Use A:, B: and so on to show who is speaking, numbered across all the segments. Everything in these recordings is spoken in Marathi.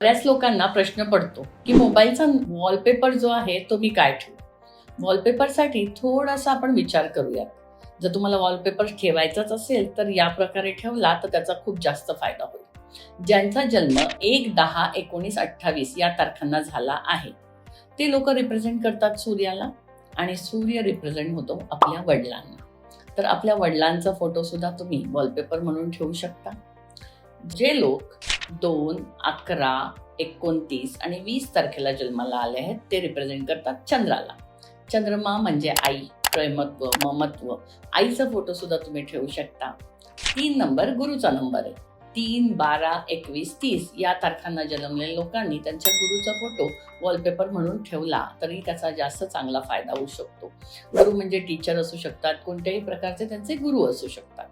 A: बऱ्याच लोकांना प्रश्न पडतो की मोबाईलचा वॉलपेपर जो आहे तो मी काय ठेवू? वॉलपेपरसाठी थोडासा आपण विचार करूया जर तुम्हाला वॉलपेपर ठेवायचाच असेल तर या प्रकारे ठेवला तर त्याचा खूप जास्त फायदा होईल. ज्यांचा जन्म एक दहा एकोणीस अठ्ठावीस या तारखांना झाला आहे ते लोक रिप्रेझेंट करतात सूर्याला आणि सूर्य रिप्रेझेंट होतो आपल्या वडिलांना. तर आपल्या वडिलांचा फोटो सुद्धा तुम्ही वॉलपेपर म्हणून ठेवू शकता. जे लोक दोन अकरा एकोणतीस आणि वीस तारखेला जन्माला आले आहेत. ते रिप्रेझेंट करतात चंद्राला. चंद्रमा म्हणजे आई प्रेमत्व ममत्व. आईचा फोटो सुद्धा तुम्ही ठेवू शकता. तीन नंबर गुरुचा नंबर आहे. तीन बारा एकवीस तीस या तारखांना जन्मलेल्या लोकांनी त्यांच्या गुरुचा फोटो वॉलपेपर म्हणून ठेवला तरी त्याचा जास्त चांगला फायदा होऊ शकतो. गुरु म्हणजे टीचर असू शकतात कोणत्याही प्रकारचे त्यांचे गुरु असू शकतात.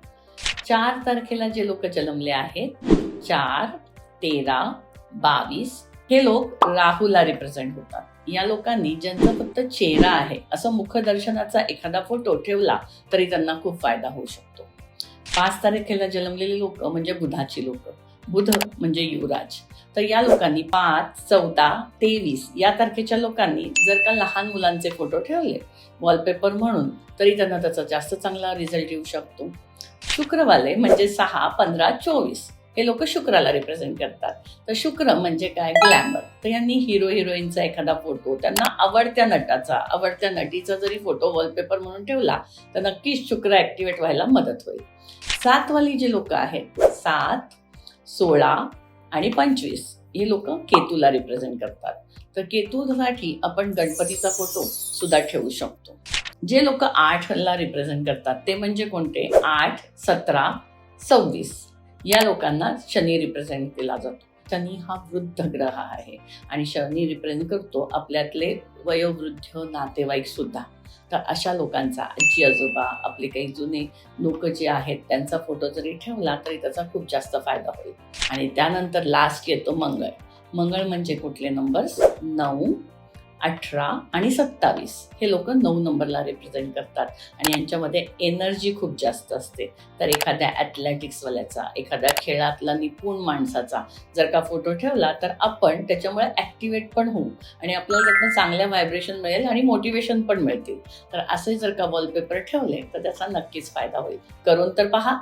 A: चार तारखेला जे लोक जन्मले आहेत चार तेरा बावीस हे लोक राहूला रिप्रेझेंट होतात. या लोकांनी ज्यांचा फक्त चेहरा आहे असं मुखदर्शनाचा एखादा फोटो ठेवला तरी त्यांना खूप फायदा होऊ शकतो. पाच तारखेला जन्मलेले लोक म्हणजे बुधाची लोक. बुध म्हणजे युवराज. तर या लोकांनी पाच चौदा तेवीस या तारखेच्या लोकांनी जर का लहान मुलांचे फोटो ठेवले वॉलपेपर म्हणून तरी त्यांना त्याचा जास्त चांगला रिझल्ट येऊ शकतो. शुक्रवाले म्हणजे सहा पंधरा चोवीस. हे लोक शुक्राला रिप्रेझेंट करतात. तर शुक्र म्हणजे काय? ग्लॅमर तर यांनी हिरो हिरोईनचा एखादा फोटो त्यांना आवडत्या नटाचा आवडत्या नटीचा जरी फोटो वॉलपेपर म्हणून ठेवला तर नक्कीच शुक्र ॲक्टिवेट व्हायला मदत होईल. सातवाली जे लोक आहेत सात सोळा आणि पंचवीस हे लोक केतूला रिप्रेझेंट करतात. तर केतूसाठी आपण गणपतीचा फोटो सुद्धा ठेवू शकतो. जे लोक आठला रिप्रेझेंट करतात ते म्हणजे कोणते? आठ सतरा सव्वीस. या लोकांना शनी रिप्रेझेंट केला जातो. शनी हा वृद्ध ग्रह आहे आणि शनी रिप्रेझेंट करतो आपल्यातले वयोवृद्ध नातेवाईक सुद्धा. तर अशा लोकांचा आजी आजोबा आपले काही जुने लोक जे आहेत त्यांचा फोटो जरी ठेवला तरी त्याचा खूप जास्त फायदा होईल. आणि त्यानंतर लास्ट येतो मंगळ. मंगळ म्हणजे कुठले नंबर्स नऊ अठरा आणि सत्तावीस. हे लोक नऊ नंबरला रिप्रेझेंट करतात आणि यांच्यामध्ये एनर्जी खूप जास्त असते. तर एखाद्या ॲथलेटिक्सवाल्याचा एखाद्या खेळातला निपुण माणसाचा जर का फोटो ठेवला तर आपण त्याच्यामुळे ॲक्टिवेट पण होऊ आणि आपल्याला त्यातनं चांगल्या व्हायब्रेशन मिळेल आणि मोटिवेशन पण मिळतील. तर असे जर का वॉलपेपर ठेवले तर त्याचा नक्कीच फायदा होईल. करून तर पहा.